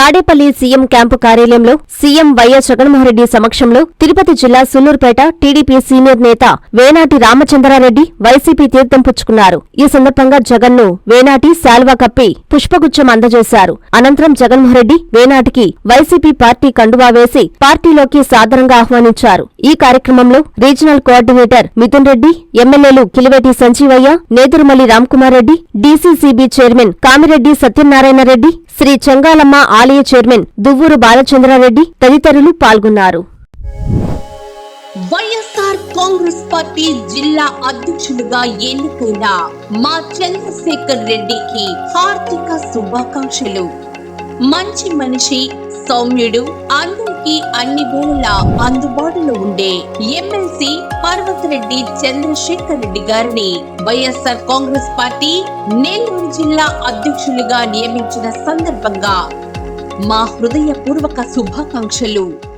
Tadepalli CM camp కార్యాలయంలో CM YS Jaganmohanreddy సమక్షంలో తిరుపతి జిల్లా సుల్లూరుపేట టీడీపీ సీనియర్ నేత వేనాటి రామచంద్రారెడ్డి వైసీపీ తీర్థం పుచ్చుకున్నారు. ఈ సందర్భంగా జగన్ను వేనాటి శాల్వా కప్పి పుష్పగుచ్చం అందజేశారు. అనంతరం జగన్మోహన్రెడ్డి వేనాటికి వైసీపీ పార్టీ కండువా వేసి పార్టీలోకి సాదరంగా ఆహ్వానించారు. ఈ కార్యక్రమంలో రీజనల్ కోఆర్డినేటర్ మిథున్ రెడ్డి ఎమ్మెల్యేలు కిలివేటి సంజీవయ్య నేదురుమల్లి రామ్కుమార్ రెడ్డి డీసీసీబీ చైర్మన్ కామిరెడ్డి సత్యనారాయణ రెడ్డి శ్రీ చెంగాలమ్మ ఆలయ చైర్మన్ దువ్వూరు బాలచంద్రారెడ్డి తదితరులు పాల్గొన్నారు. వైఎస్ఆర్ కాంగ్రెస్ పార్టీ జిల్లా అధ్యక్షులుగా ఎన్నుకున్న మా చంద్రశేఖర్ రెడ్డికి హార్దిక శుభాకాంక్షలు. మంచి మనిషి సౌమ్యుడు అందరికీ అన్ని వేళలా అందుబాటులో ఉండే ఎమ్మెల్సీ పర్వతరెడ్డి చంద్రశేఖర్ రెడ్డి గారిని వైఎస్ఆర్ కాంగ్రెస్ పార్టీ నెల్లూరు జిల్లా అధ్యక్షులుగా నియమించిన సందర్భంగా మా హృదయపూర్వక శుభాకాంక్షలు.